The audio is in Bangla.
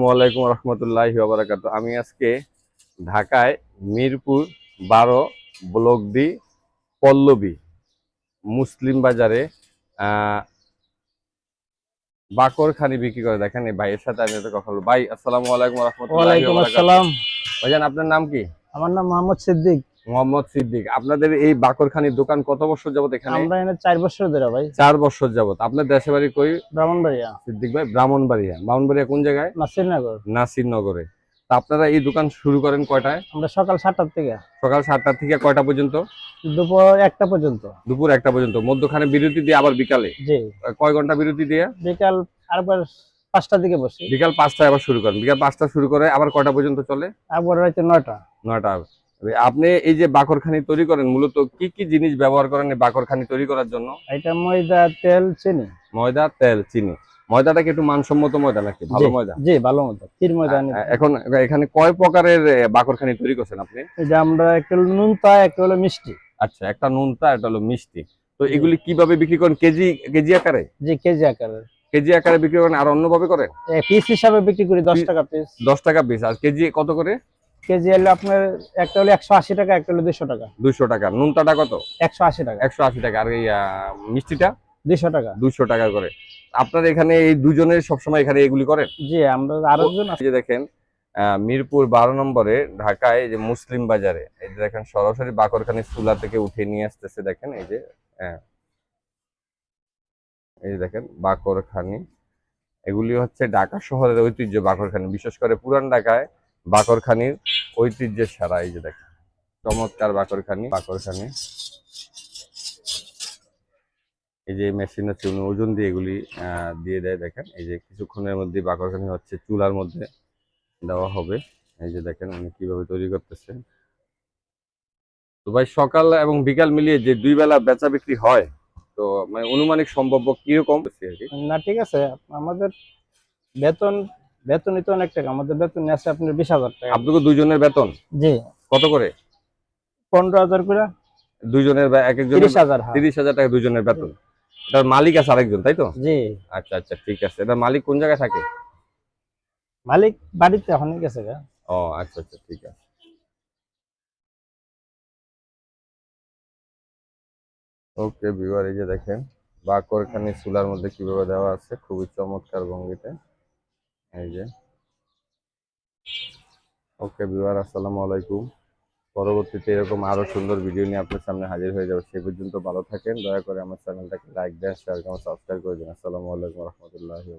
আসসালামাইকুম রহমতুল্লাহ বারাকাত আমি আজকে ঢাকায় মিরপুর বারো ব্লক ডি পল্লবী মুসলিম বাজারে আহ, বাকরখানি বিক্রি করে। দেখেন এই ভাইয়ের সাথে আমি কথা বলব। ভাই আসসালামু আলাইকুম রহমতুল্লাহ ওয়ালাইকুম আসসালাম। ভাইজান আপনার নাম কি? আমার নাম মোহাম্মদ সিদ্দিক। মোহাম্মদ সিদ্দিক আপনাদের এই বাকরখানির দোকান কত বছর যাবত এখানে? আমরা এখানে চার বছর ধরে ভাই। চার বছর যাবত। আপনার দেশে বাড়ি কই? ব্রাহ্মণবাড়িয়া। সিদ্দিক ভাই ব্রাহ্মণবাড়িয়া। ব্রাহ্মণবাড়িয়া কোন জায়গায়? নাসিরনগর। নাসিরনগরে। তা আপনারা এই দোকান শুরু করেন কয়টায়? আমরা সকাল সাতটার থেকে। সকাল সাতটা থেকে কয়টা পর্যন্ত? দুপুর একটা পর্যন্ত। দুপুর একটা পর্যন্ত। মধ্যখানে বিরতি দিয়ে আবার বিকালে? জি। কয় ঘণ্টা বিরতি দিয়ে? বিকাল আরেকবার পাঁচটার দিকে বসি। বিকাল পাঁচটায় আবার শুরু করেন। বিকাল পাঁচটা শুরু করে আবার কয়টা পর্যন্ত চলে? আবার রাতে নয়টা। নয়টা। আপনি এই যে বাকরখানি তৈরি করেন মূলত কি কি জিনিস ব্যবহার করেন এই বাকরখানি তৈরি করার জন্য? এটা ময়দা তেল চিনি। ময়দা তেল চিনি। ময়দাটা কি একটু মানসম্মত ময়দা নাকি? ভালো ময়দা? জি ভালো মতো তীর ময়দা এখন এখানে কয় প্রকারের বাকরখানি তৈরি করছেন আপনি? এই যে আমরা একটা নুনতা একটা হলো মিষ্টি। আচ্ছা একটা নুনতা একটা হলো মিষ্টি। তো এগুলি কীভাবে বিক্রি করেন? কেজি কেজি আকারে? জি কেজি আকারে। কেজি আকারে বিক্রি করেন? আর অন্যভাবে করেন? পিস হিসাবে বিক্রি করি দশ টাকা পিস। দশ টাকা পিস। আর কেজি কত করে? কেজি হলো আপনার একটা হলো একশো আশি টাকা একটা হলো দুশো টাকা। দুইশো টাকা। নুনতাটা কত? একশো আশি টাকা। একশো আশি টাকা। আর এই মিষ্টিটা? দুশো টাকা। দুইশো টাকা করে। আপনার এখানে এই দুজনের সবসময় এখানে এগুলি করেন? জি আমরা আরও জন যে দেখেন মিরপুর বারো নম্বরে ঢাকায় যে মুসলিম বাজারে এই যে দেখেন সরাসরি বাকরখানি চুলা থেকে উঠে নিয়ে আসতেছে দেখেন এই যে হ্যাঁ। এই যে দেখেন বাকরখানি। এগুলি হচ্ছে ঢাকা শহরের ঐতিহ্য বাকরখানি। বিশেষ করে পুরান ঢাকায় বাকরখানির ঐতিহ্যের সারা, এই যে দেখেন। চমৎকার বাকরখানি বাকরখানি। এই যে মেশিন হচ্ছে উনি ওজন দিয়ে এগুলি দিয়ে দেয়, দেখেন। এই যে কিছুক্ষণের মধ্যে বাকরখানি হচ্ছে, চুলার মধ্যে দেওয়া হবে। এই যে দেখেন উনি কীভাবে তৈরি করতেছেন। তো ভাই, সকাল এবং বিকাল মিলিয়ে যে দুই বেলা বেচা বিক্রি হয়, তো মানে অনুমানিক সম্ভাব্য কীরকম? না, ঠিক আছে। আমাদের বেতন বেতনই তো অনেক টাকা আমাদের বেতন আছে আপনার বিশ হাজার টাকা। আপনাকে দুইজনের বেতন? জি। কত করে? পনেরো হাজার করে। দুইজনের বা এক একজনের তিরিশ হাজার হ্যাঁ। তিরিশ হাজার টাকা দুইজনের বেতন। এটার মালিক আছে আরেকজন তাই তো? জি। আচ্ছা আচ্ছা ঠিক আছে। এটার মালিক কোন জায়গায় থাকে? মালিক বাড়িতে এখন গেছে ও আচ্ছা আচ্ছা ঠিক আছে। ওকে ভিউয়ার এই যে দেখেন বাকরখানি চুলার মধ্যে কীভাবে দেওয়া আছে খুবই চমৎকার ভঙ্গিতে। এই যে। ওকে ভিউয়ার, আসসালামু আলাইকুম। পরবর্তীতে এরকম আরও সুন্দর ভিডিও নিয়ে আপনার সামনে হাজির হয়ে যাবে। সে পর্যন্ত ভালো থাকেন। দয়া করে আমার চ্যানেলটাকে লাইক দেন শেয়ার করেন সাবস্ক্রাইব করে দিন। আসসালামু আলাইকুম রহমতুল্লাহি